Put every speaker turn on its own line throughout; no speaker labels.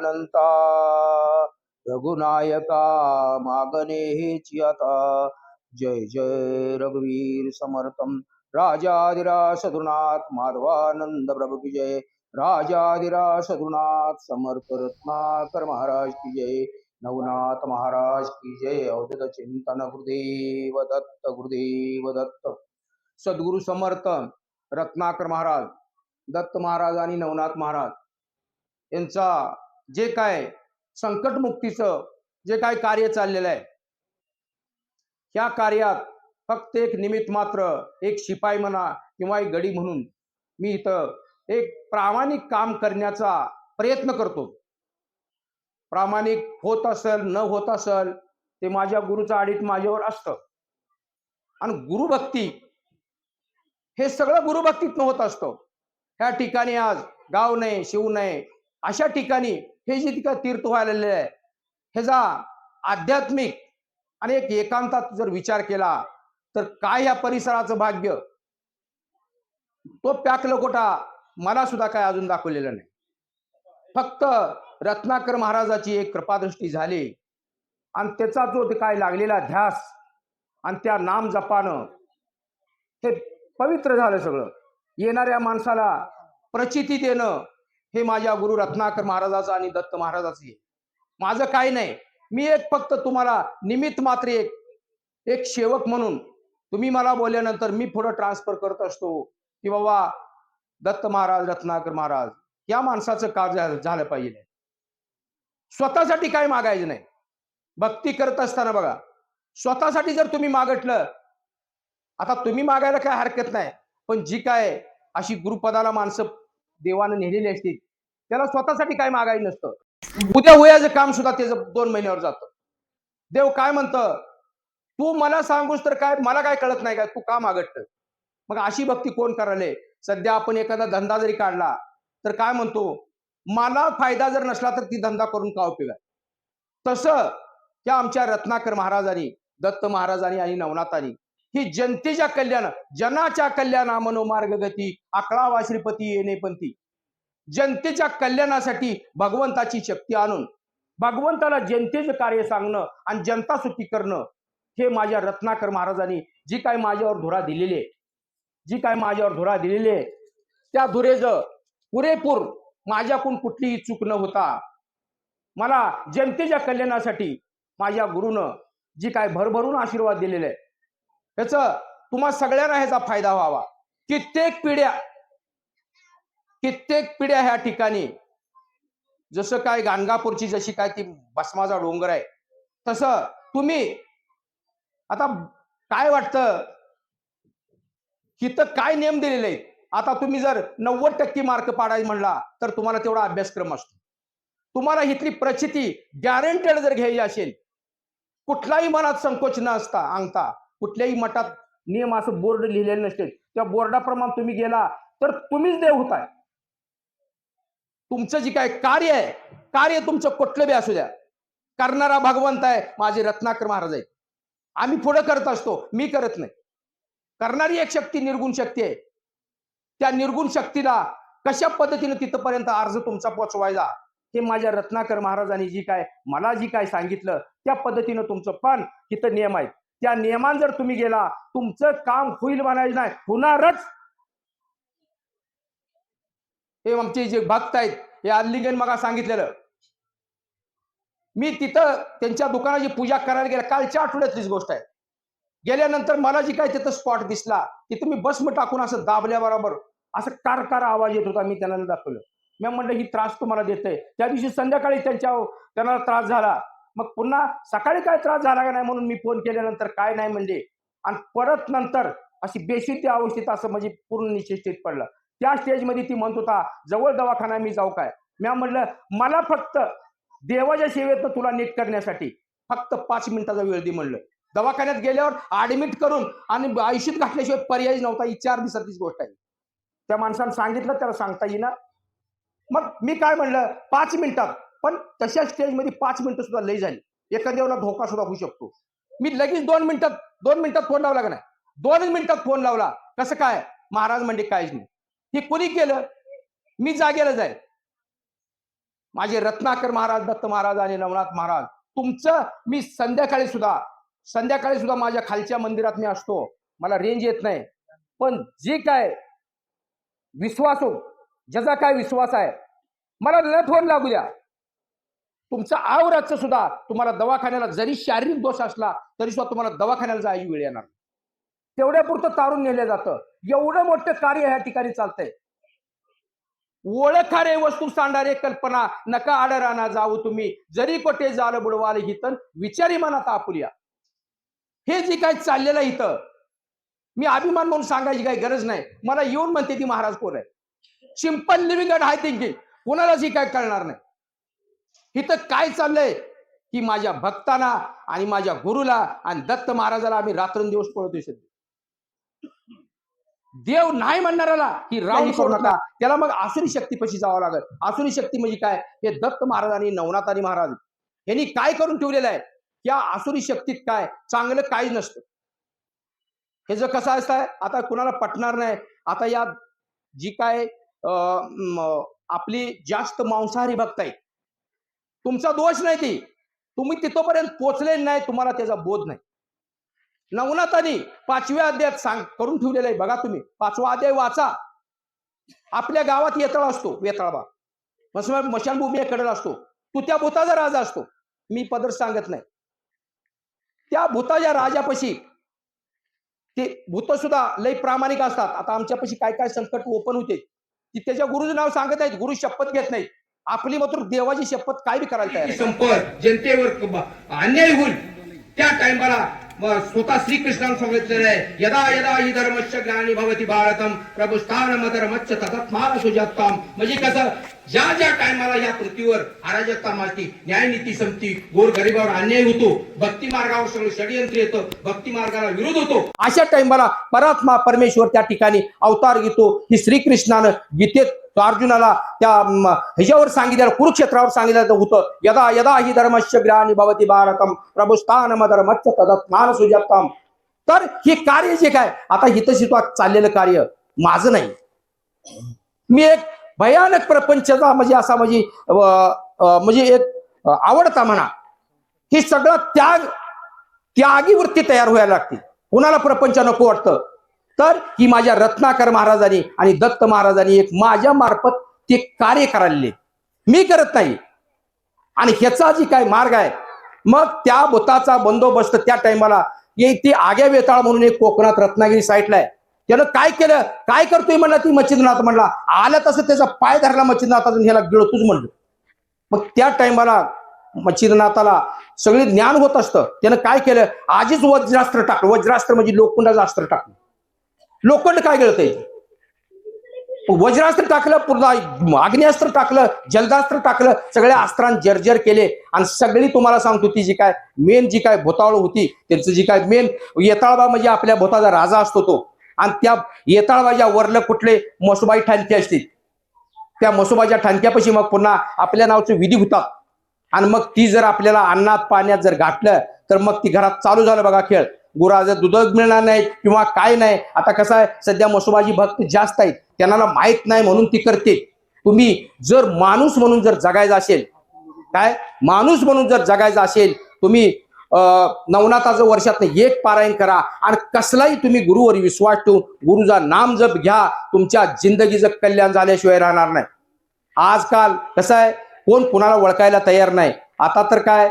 अनंता। रघुनायका मागणे हेची आता जय जय रघुवीर समर्थम राजाधिराज सद्गुरुनाथ माधवानंद प्रभु की जय। राजाधिराज सद्गुरुनाथ समर्थ रत्नाकर महाराज की जय। नवनाथ महाराज की जय। अवधत चिंतन गुरुदेव दत्त गुरुदेव दत्त। सद्गुरु समर्थ रत्नाकर महाराज दत्त महाराज आणि नवनाथ महाराज यांचा जे काय संकटमुक्तीचं जे काय कार्य चाललेलं आहे ह्या कार्यात फक्त एक निमित्त मात्र एक शिपाई म्हणा किंवा एक गडी म्हणून मी इथं एक प्रामाणिक काम करण्याचा प्रयत्न करतो. प्रामाणिक होत असेल न होत असेल ते माझ्या गुरुचं आडीत माझ्यावर असतं. आणि गुरुभक्ती हे सगळं गुरुभक्तीतनं होत असतं. ह्या ठिकाणी आज गाव नाही शिव नाही अशा ठिकाणी हे जे ठिकाण तीर्थ व्हायलेले आहे ह्याचा आध्यात्मिक. आणि एक एकांतात जर विचार केला तर काय या परिसराचं भाग्य? तो पॅक लकोटा मला सुद्धा काय अजून दाखवलेलं नाही. फक्त रत्नाकर महाराजाची एक कृपादृष्टी झाली. आणि त्याचा जो ते काय लागलेला ध्यास आणि त्या नाम जपानं हे पवित्र झालं सगळं. येणाऱ्या माणसाला प्रचिती देणं हे माझ्या गुरु रत्नाकर महाराजाचं आणि दत्त महाराजाचं आहे माझं काही नाही. मी एक फक्त तुम्हाला निमित्त मात्र एक एक सेवक म्हणून तुम्ही मला बोलल्यानंतर मी पुढं ट्रान्सफर करत असतो की बाबा दत्त महाराज रत्नाकर महाराज या माणसाचं कार्य झालं झालं पाहिजे. स्वतःसाठी काय मागायचं नाही. भक्ती करत असताना बघा स्वतःसाठी जर तुम्ही मागटलं आता तुम्ही मागायला काय हरकत नाही. पण जी काय अशी गुरुपदाला माणसं देवानं नेलेली असते त्याला स्वतःसाठी काय मागाई नसतं. उद्या वयाचं काम सुद्धा त्याचं दोन महिन्यावर जातं. देव काय म्हणतं? तू मला सांगूस तर काय मला काय कळत नाही का? तू का मागत मग अशी भक्ती कोण करायले? सध्या आपण एखादा धंदा जरी काढला तर काय म्हणतो? मला फायदा जर नसला तर ती धंदा करून का उपयोग आहे? तसं त्या आमच्या रत्नाकर महाराजांनी दत्त महाराजांनी आणि नवनाथांनी ही जनतेच्या कल्याण जनाच्या कल्याणा मनोमार्ग गती आकळावा श्रीपती येणे पंथी जनतेच्या कल्याणासाठी भगवंताची शक्ती आणून भगवंताला जनतेचं कार्य सांगणं आणि जनता सुखी करणं हे माझ्या रत्नाकर महाराजांनी जी काय माझ्यावर धुरा दिलेली आहे जी काय माझ्यावर धुरा दिलेली आहे त्या धुरेचं पुरेपूर माझ्याकडून कुठलीही चूक न होता मला जनतेच्या कल्याणासाठी माझ्या गुरुनं जी काय भरभरून आशीर्वाद दिलेले आहे ह्याचं तुम्हा सगळ्यांना ह्याचा फायदा व्हावा. कित्येक पिढ्या कित्येक पिढ्या ह्या ठिकाणी जसं काय गाणगापूरची जशी काय ती भस्माचा डोंगर आहे तसं तुम्ही आता काय वाटतं? इथं काय नियम दिलेले आहेत? आता तुम्ही जर नव्वद टक्के मार्क पाडायचं म्हणला तर तुम्हाला तेवढा अभ्यासक्रम असतो. तुम्हाला इथली प्रचिती गॅरंटेड जर घ्यायची असेल कुठलाही मनात संकोच न असता अंगता कुठल्याही मठात नियम असं बोर्ड लिहिलेले नसते. त्या बोर्डाप्रमाणे तुम्ही गेला तर तुम्हीच देव होताय. तुमचं जे काय कार्य आहे कार्य तुमचं कुठलं बी असू द्या. करणारा भगवंत आहे माझे रत्नाकर महाराज आहेत. आम्ही पुढे करत असतो मी करत नाही. करणारी एक शक्ती निर्गुण शक्ती आहे. त्या निर्गुण शक्तीला कशा पद्धतीने तिथपर्यंत अर्ज तुमचा पोचवायचा हे माझ्या रत्नाकर महाराजांनी जी काय मला जी काय सांगितलं त्या पद्धतीनं तुमचं पण तिथं नियम आहेत. त्या नियमान जर तुम्ही गेला तुमचं काम होईल म्हणायचं नाही होणारच. हे आमचे जे भक्त आहेत हे आल्लिंगन मगा सांगितलेलं. मी तिथं त्यांच्या दुकानाची पूजा करायला गेला कालच्या आठवड्यातलीच गोष्ट आहे. गेल्यानंतर मला जी काय तिथं स्पॉट दिसला तिथं मी बस टाकून असं दाबल्याबरोबर असं कार कार आवाज येत होता मी त्यांना दाखवलं. मी म्हणलं ही त्रास तुम्हाला देतोय. त्या दिवशी संध्याकाळी त्यांच्या त्यांना त्रास झाला. मग पुन्हा सकाळी काय त्रास झाला का नाही म्हणून मी फोन केल्यानंतर काय नाही म्हणजे आणि परत नंतर अशी बेशिती अवस्थेत असं म्हणजे पूर्ण निश्चित पडलं. त्या स्टेजमध्ये ती म्हणत होता जवळ दवाखाना मी जाऊ काय? मी म्हटलं मला फक्त देवाच्या सेवेत तुला नीट करण्यासाठी फक्त पाच मिनिटाचा वेळ दे म्हणलं. दवाखान्यात गेल्यावर ऍडमिट करून आणि आयुष्यात घातल्याशिवाय पर्याय नव्हता. ही चार दिवसातलीच गोष्ट आहे. त्या माणसानं सांगितलं त्याला सांगता येईना. मग मी काय म्हणलं पाच मिनिटात पण तशा स्टेजमध्ये पाच मिनिटं सुद्धा लई झाली. एखाद्याला धोका सुद्धा होऊ शकतो. मी लगेच दोन मिनिटात दोन मिनिटात फोन लावला का नाही? दोन मिनिटात फोन लावला. कसं काय? महाराज म्हणजे काहीच नाही. हे कोणी केलं? मी जागेला जाईल. माझे रत्नाकर महाराज दत्त महाराज आणि नवनाथ महाराज तुमचं मी संध्याकाळी सुद्धा संध्याकाळी सुद्धा माझ्या खालच्या मंदिरात मी असतो. मला रेंज येत नाही. पण जे काय विश्वास हो ज्याचा काय विश्वास आहे मला न फोन लागू द्या. तुमचं आवराचं सुद्धा तुम्हाला दवाखान्याला जरी शारीरिक दोष असला तरी सुद्धा तुम्हाला दवाखान्याला जायची वेळ येणार तेवढ्या पुरतं तारून नेलं जातं. एवढं मोठं कार्य ह्या ठिकाणी चालतंय. ओळखारे वस्तू सांडारे कल्पना नका आडराना जाऊ तुम्ही. जरी कोठे जाल बुडवाल हितन विचारी मनात आपुल्या. हे जे काय चाललेलं इथं मी अभिमान म्हणून सांगायची काही गरज नाही. मला येऊन म्हणते ती महाराज कोण आहे? Simple living and high thinking कोणालाच ही काय कळणार नाही. इथं काय चाललंय? की माझ्या भक्तांना आणि माझ्या गुरुला आणि दत्त महाराजाला आम्ही रात्रंदिवस पळतोय सध्या. देव नाही म्हणणाऱ्याला की राऊंड करू नका. त्याला मग आसुरी शक्तीपाशी जावं लागत आसुरी शक्ती म्हणजे काय? हे दत्त महाराज आणि नवनाथानी महाराज. यांनी काय करून ठेवलेलं आहे? या आसुरी शक्तीत काय? चांगलं काही नसतं. हे जर कसं असतंय आता कुणाला पटणार नाही? आता या जी काय आपली जास्त मांसाहारी भक्त आहे तुमचा दोष नाही ती. तुम्ही तिथपर्यंत पोचले नाही तुम्हाला त्याचा बोध नाही. नवनाथांनी पाचव्या अध्यायात सांग करून ठेवलेलं आहे बघा तुम्ही. पाचवा अध्याय वाचा. आपल्या गावात येतळा असतो वेताळबा. मशानभूमीकडे असतो. तू त्या भूताचा राजा असतो. मी पदर सांगत नाही. त्या भूताच्या राजापाशी ते भूत सुद्धा लय प्रामाणिक असतात. आता आमच्यापाशी काय काय संकट ओपन होते की त्याच्या गुरुचं नाव सांगत नाहीत. गुरु शपथ घेत नाहीत. आपली मात्र देवाची शपथ काय बी करायला तयार.
संपत जनतेवर अन्याय होईल. त्या टाइमाला स्वतः श्रीकृष्णानं सांगितलेलं आहे यदा यदा हि धर्मस्य ज्ञानी भवती भारतम प्रभू स्थान मधर्मच्च ततत्मान सुजाताम म्हणजे कसं ज्या ज्या टायमाला या पृथ्वीवर अराजकता मारती न्यायनीती संपती गोर गरिबावर अन्याय होतो भक्ती मार्गावर सगळं षडयंत्र येतं भक्ती मार्गाला विरोध होतो.
अशा टाइमला परात्मा परमेश्वर त्या ठिकाणी अवतार घेतो ही श्रीकृष्णानं गीतेत तो अर्जुनाला त्या ह्याच्यावर सांगितलेलं कुरुक्षेत्रावर सांगितलं होतं. यदा यदा ही धर्मस्य ग्रहाणी भवती भारतम प्रभू स्थान धर्मच्च तदत्मान सुजातम तर हे कार्य जे काय? आता हितशित्वात चाललेलं कार्य माझं नाही. मी एक भयानक प्रपंचचा म्हणजे असा म्हणजे म्हणजे एक आवडता म्हणा. हे सगळं त्याग त्यागी वृत्ती तयार व्हायला लागते. कुणाला प्रपंच नको वाटतं? तर ही माझ्या रत्नाकर महाराजांनी आणि दत्त महाराजांनी एक माझ्या मार्फत ते कार्य करायले. मी करत नाही. आणि ह्याचा जी काय मार्ग आहे मग त्या भूताचा बंदोबस्त त्या टायमाला ते आग्या वेताळ म्हणून एक कोकणात रत्नागिरी साईडला आहे. त्यानं काय केलं? काय करतोय म्हणला ती मच्छिंद्रनाथ म्हणला. आला तसं त्याचा पाय धरला मच्छिंद्रनाथातून ह्याला गिळतूच म्हणलं. मग त्या टायमाला मच्छिंद्रनाथाला सगळे ज्ञान होत असतं. त्यानं काय केलं? आजीच वज्रास्त्र टाकलं. वज्रास्त्र म्हणजे लोखंडाचं अस्त्र टाकलं. लोखंड काय गळतंय? वज्रास्त्र टाकलं पूर्ण आग्नेयास्त्र टाकलं जलदास्त्र टाकलं सगळ्या अस्त्रां जर्जर केले. आणि सगळी तुम्हाला सांगतो ती जी काय मेन जी काय भोताळ होती त्यांचं जी काय मेन येताळबा म्हणजे आपल्या भोताचा राजा असतो तो. आणि त्या येताळबाच्या वरलं कुठले मसुबाई ठाणके असतील त्या मसुबाच्या ठाणक्यापाशी मग पुन्हा आपल्या नावचं विधी होतात आणि मग ती जर आपल्याला अन्नात पाण्यात जर घातलं तर मग ती घरात चालू झालं बघा खेळ. गुराचं दूध मिळणार नाही किंवा काय नाही. आता कसं आहे सध्या मसोबाजी भक्त जास्त आहेत. त्यांना माहीत नाही म्हणून ती करते तुम्ही जर माणूस म्हणून जर जगायचं असेल काय? माणूस म्हणून जर जगायचं असेल तुम्ही अं, नवनाथाचं वर्षातनं एक पारायण करा आणि कसलाही तुम्ही गुरुवर विश्वास ठेवून गुरुचा नाम जप घ्या तुमच्या जिंदगीचं कल्याण झाल्याशिवाय राहणार नाही. आजकाल कसं आहे कोण कुणाला ओळखायला तयार नाही. आता तर काय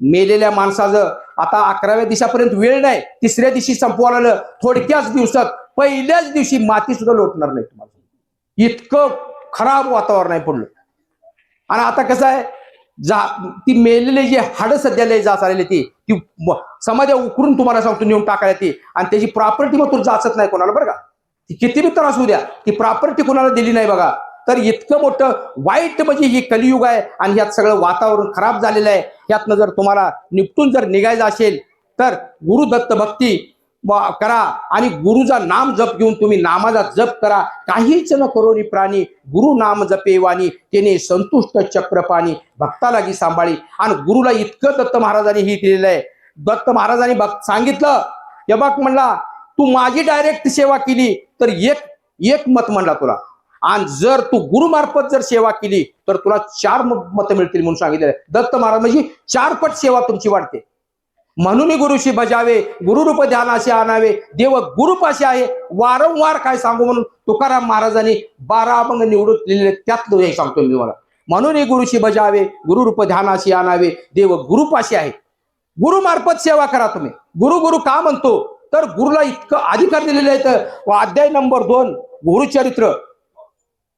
मेलेल्या माणसाचं. आता अकराव्या दिवसापर्यंत वेळ नाही. तिसऱ्या दिवशी संपवायला आलं थोडक्याच दिवसात पहिल्याच दिवशी माती सुद्धा लोटणार नाही तुम्हाला. इतकं खराब वातावरण आहे पडलं आणि आता कसं आहे जा ती मेलेले जे हाडं सध्या लय जाच आलेली ती ती समाजा उकरून तुम्हाला सांगतो नेऊन टाकायला ती. आणि त्याची प्रॉपर्टी मग तू जाचत नाही कोणाला बरं का? ती किती बी त्रास होऊ द्या ती प्रॉपर्टी कोणाला दिली नाही बघा. तर इतकं मोठं वाईट म्हणजे हे कलियुग आहे आणि यात सगळं वातावरण खराब झालेलं आहे. यातनं जर तुम्हाला निपटून जर निघायचं असेल तर गुरुदत्त भक्ती करा आणि गुरुचा नाम जप घेऊन तुम्ही नामाचा जप करा. काहीच न करोनी प्राणी गुरु नाम जपेवानी त्याने संतुष्ट चक्रपाणी भक्ताला लागी सांभाळी. आणि गुरुला इतकं दत्त महाराजांनी ही दिलेलं आहे. दत्त महाराजांनी भक्त सांगितलं हे बघ म्हणला तू माझी डायरेक्ट सेवा केली तर एक एक मत म्हणला तुला. आणि जर तू गुरुमार्फत जर सेवा केली तर तुला चार मतं मिळतील म्हणून सांगितलेलं आहे. दत्त महाराज म्हणजे चारपट सेवा तुमची वाढते. म्हणून गुरुशी बजावे गुरुरूप ध्यानाशी आणावे देव गुरुपाशी आहे. वारंवार काय सांगू म्हणून तुकाराम महाराजांनी बारा अभंग निवडून लिहिलेले त्यातलं हे सांगतो मी तुम्हाला. म्हणून गुरुशी बजावे गुरुरूप ध्यानाशी आणावे देव गुरुपाशी आहे. गुरुमार्फत सेवा करा तुम्ही. गुरु गुरु का म्हणतो? तर गुरुला इतकं अधिकार दिलेले आहेत. तर अध्याय नंबर दोन गुरुचरित्र.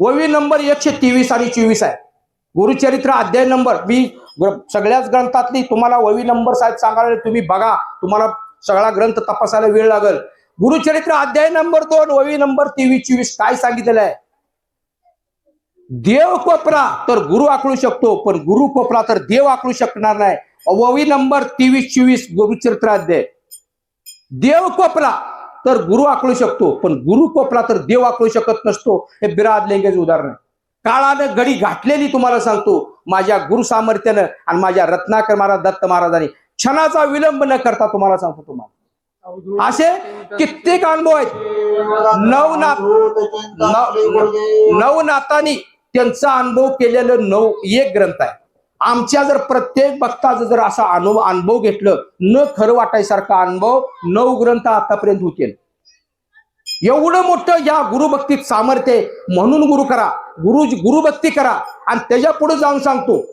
ववी नंबर एकशे तेवीस आणि चोवीस आहे. गुरुचरित्र अध्याय नंबर मी सगळ्याच ग्रंथातली तुम्हाला ववी नंबर साहेब सांगायला तुम्ही बघा तुम्हाला सगळा ग्रंथ तपासायला वेळ लागल. गुरुचरित्र अध्याय नंबर दोन ववी नंबर तेवीस चोवीस काय सांगितलेलं आहे? देव कोपरा तर गुरु आकळू शकतो पण गुरु कोपरा तर देव आकळू शकणार नाही. ववी नंबर तेवीस चोवीस गुरुचरित्र अध्याय. देव कोपरा तर गुरु आकळू शकतो पण गुरु कोपला तर देव आकळू शकत नसतो हे बिराद लेंगेज उदाहरण आहे. काळानं गडी घातलेली तुम्हाला सांगतो माझ्या गुरु सामर्थ्यानं आणि माझ्या रत्नाकर महाराज दत्त महाराजांनी क्षणाचा विलंब न करता तुम्हाला सांगतो तुम्हाला. असे कित्येक अनुभव आहेत. नवनाथ नवनाथांनी त्यांचा अनुभव केलेलं नऊ एक ग्रंथ आहे. आमच्या जर प्रत्येक भक्ताचं जर असा अनुभव अनुभव घेतलं न खरं वाटायसारखा अनुभव नऊ ग्रंथ आतापर्यंत होतील. एवढं मोठं या गुरुभक्तीत सामर्थ्य म्हणून गुरु करा. गुरु गुरुभक्ती करा. आणि त्याच्या पुढे जाऊन सांगतो.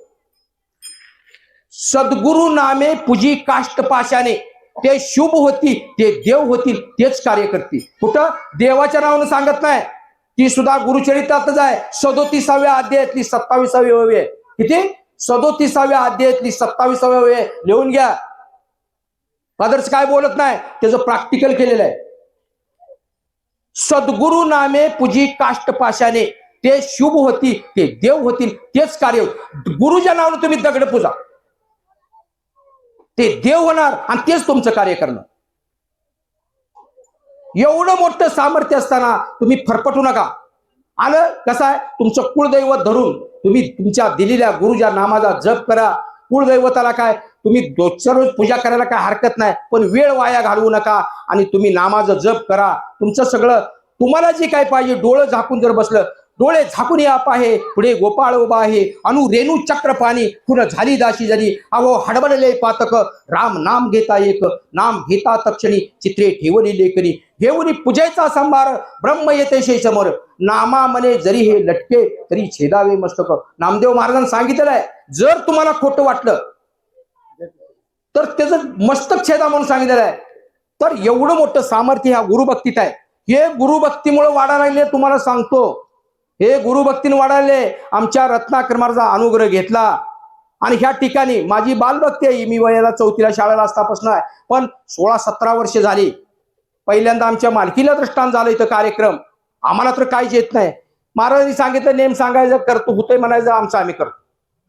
सद्गुरु नामे पुजी काष्ट पाशाने. ते शुभ होती ते देव होतील तेच कार्य करतील. कुठं? देवाच्या नावानं सांगत नाही. ती सुद्धा गुरुचरित्रातच आहे. सदोतीसाव्या अध्यायातली सत्तावीसावी हवी आहे. किती? सदोतीसाव्या अध्यायातली सत्तावीसाव्या वेळ लिहून घ्या. फादर्स काय बोलत नाही त्याचं प्रॅक्टिकल केलेलं आहे. सद्गुरु नामे पुजी काष्ट पाशाने ते शुभ होती ते देव होतील तेच कार्य गुरुच्या नावानं तुम्ही दगड पूजा. ते देव होणार आणि तेच तुमचं कार्य करणार. एवढं मोठं सामर्थ्य असताना तुम्ही फरफटू नका. आलं? कसं आहे? तुमचं कुळदैवत धरून तुम्ही तुमच्या दिलेल्या गुरुच्या नामाचा जप करा. कुळदैवताला काय? तुम्ही रोजच्या रोज पूजा करायला काय हरकत नाही पण वेळ वाया घालवू नका आणि तुम्ही नामाचं जप करा. तुमचं सगळं तुम्हाला जे काय पाहिजे डोळं झाकून जर बसलं डोळे झाकून या आहे पुढे गोपाळ उभा आहे. अनु रेणू चक्र पाणी पुन्हा झाली दाशी जरी. अहो हडबडले पातक राम नाम घेता एक. नाम घेता तक्षणी चित्रे ठेवली लेखनी घेऊन पूजेचा संभार ब्रह्म येते शे समोर. नामा मने जरी हे लटके तरी छेदावे मस्तक. नामदेव महाराजांनी सांगितलेलं आहे जर तुम्हाला खोटं वाटलं तर त्याचं मस्तक छेदा म्हणून सांगितलेलं आहे. तर एवढं मोठं सामर्थ्य ह्या गुरुभक्तीत आहे. हे गुरुभक्तीमुळे वाढा राहिले तुम्हाला सांगतो. हे गुरुभक्तीने वाढायले. आमच्या रत्नाकर अनुग्रह घेतला. आणि ह्या ठिकाणी माझी बालभक्ती आहे. मी वयाला चौथीला शाळेला असतापासून आहे. पण सोळा सतरा वर्ष झाली. पहिल्यांदा आमच्या मालकीला दृष्टांत झालं इथं कार्यक्रम. आम्हाला तर काहीच येत नाही. महाराजांनी सांगितलं नेम सांगायचं करतो होतोय म्हणायचं आमचं आम्ही करतो.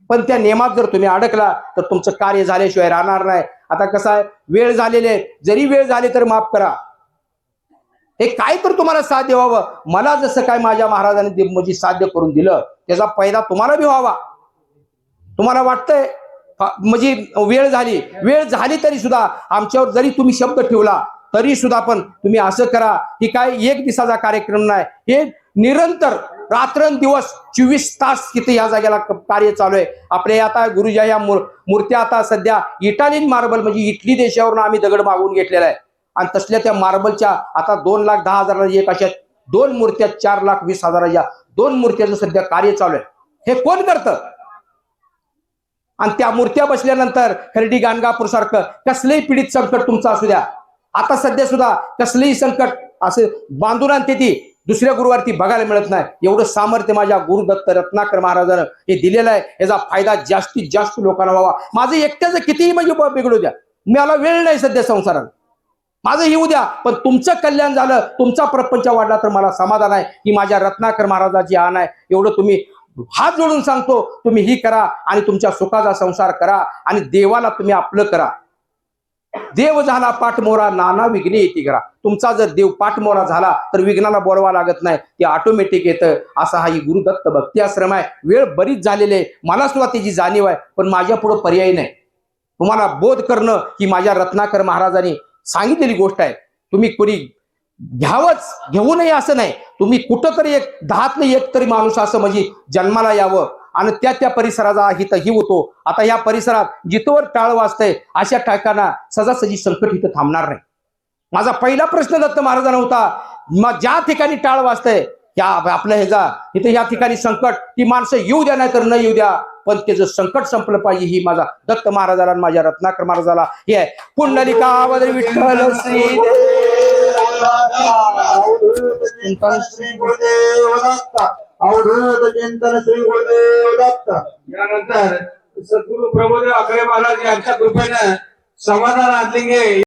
पण त्या नियमात जर तुम्ही अडकला तर तुमचं कार्य झाल्याशिवाय राहणार नाही. आता कसं आहे? वेळ झालेले आहे. जरी वेळ झाली तर माफ करा. हे काय तर तुम्हाला साध्य व्हावं? मला जसं काय माझ्या महाराजांनी ते म्हणजे साध्य करून दिलं त्याचा फायदा तुम्हाला बी व्हावा. तुम्हाला वाटतंय? म्हणजे वेळ झाली. वेळ झाली तरी सुद्धा आमच्यावर जरी तुम्ही शब्द ठेवला तरी सुद्धा पण तुम्ही असं करा की काय एक दिवसाचा कार्यक्रम नाही. हे निरंतर रात्रंदिवस चोवीस तास किती या जागेला कार्य चालू आहे. आपल्या आता गुरुजा या मूर्त्या आता सध्या इटालियन मार्बल म्हणजे इटली देशावरून आम्ही दगड मागवून घेतलेला आहे. आणि तसल्या त्या मार्बलच्या आता दोन लाख दहा हजाराला एक अशा दोन मूर्त्या चार लाख वीस हजाराच्या दोन मूर्त्याचं सध्या कार्य चालू आहे. हे कोण करतं? आणि त्या मूर्त्या बसल्यानंतर खर्डी गाणगापूर सारखं कसलंही पीडित संकट तुमचं असू द्या. आता सध्या सुद्धा कसलंही संकट असे बांधून आणते ती दुसऱ्या गुरुवारती बघायला मिळत नाही. एवढं सामर्थ्य माझ्या गुरुदत्त रत्नाकर महाराजानं हे दिलेलं आहे. याचा फायदा जास्तीत जास्त लोकांना व्हावा. माझं एकट्याचं कितीही म्हणजे बिघडू द्या. मला वेळ नाही सध्या संसारात. माझं येऊ उद्या पण तुमचं कल्याण झालं तुमचा प्रपंच वाढला तर मला समाधान आहे. की माझ्या रत्नाकर महाराजाची आण आहे. एवढं तुम्ही हात जोडून सांगतो तुम्ही ही करा आणि तुमच्या सुखाचा संसार करा आणि देवाला तुम्ही आपलं करा. देव झाला पाठमोरा नाना विघ्ने येते करा. तुमचा जर देव पाठमोरा झाला तर विघ्नाला बोलवा लागत नाही. ते ऑटोमॅटिक येतं. असा हा ही गुरुदत्त भक्ती आश्रम आहे. वेळ बरीच झालेली आहे. मला सुद्धा त्याची जाणीव आहे पण माझ्या पुढे पर्याय नाही. तुम्हाला बोध करणं की माझ्या रत्नाकर महाराजांनी सांगितलेली गोष्ट आहे. तुम्ही कोणी घ्यावंच घेऊ नये असं नाही. तुम्ही कुठंतरी एक दहातलं एक तरी माणूस असं म्हणजे जन्माला यावं आणि त्या त्या परिसराचा हित ही होतो. आता या परिसरात जिथवर टाळ वाजतंय अशा ठिकाणा सजासजी संकट इथं थांबणार नाही. माझा पहिला प्रश्न दत्त महाराजांना होता मग ज्या ठिकाणी टाळ वाजतंय त्या हे ह्याचा इथे या ठिकाणी संकट ती माणसं येऊ द्या नाही तर न येऊ द्या. पण त्याचं संकट संपलं पाहिजे ही माझा दत्त महाराजाला आणि माझ्या रत्नाकर महाराजाला हे आहे. पुंडलिकावदर विठ्ठल श्री
चिंतन श्री गुरुदेव दत्त श्री
यानंतर सद्गुरु प्रबोध अकरे महाराज यांच्या कृपेनं समाधान आतलिंगे